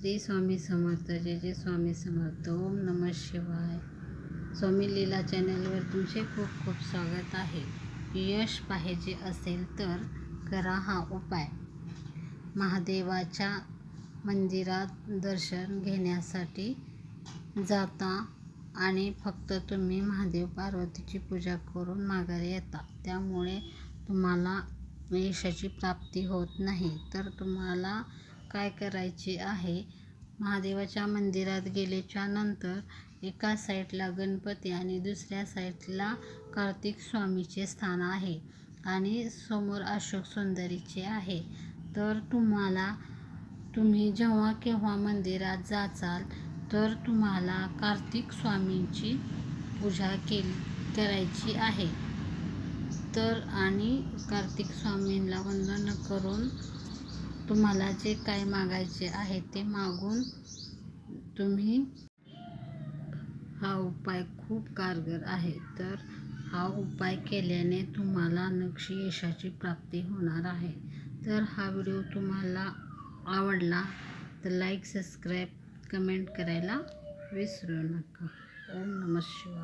श्री स्वामी समर्थ जय जय स्वामी समर्थ ओम नम शिवाय. स्वामी लीला चॅनलवर तुमचे खूप खूप स्वागत आहे. यश पाहिजे असेल तर करा हा उपाय. महादेवाच्या मंदिरात दर्शन घेण्यासाठी जाता आणि फक्त तुम्ही महादेव पार्वतीची पूजा करून माघारी येता. त्यामुळे तुम्हाला यशाची प्राप्ती होत नाही. तर तुम्हाला काय करायचे आहे? महादेवाच्या मंदिरात गेल्याच्यानंतर एका साईडला गणपती आणि दुसऱ्या साईडला कार्तिक स्वामीचे स्थान आहे आणि समोर अशोक सुंदरीचे आहे. तर तुम्हाला तुम्ही जेव्हा केव्हा मंदिरात जाचाल तर तुम्हाला कार्तिक स्वामींची पूजा केली करायची आहे. तर आणि कार्तिक स्वामींना वंदन करून तुम्हाला जे काय मागायचे आहे ते मागून तुम्ही हा उपाय खूप कारगर आहे. तर हा उपाय केल्याने तुम्हाला नक्षी यशाची प्राप्ती होणार आहे. तर हा व्हिडिओ तुम्हाला आवडला तर लाईक सबस्क्राईब कमेंट करायला विसरू नका. ओम नमः शिवाय.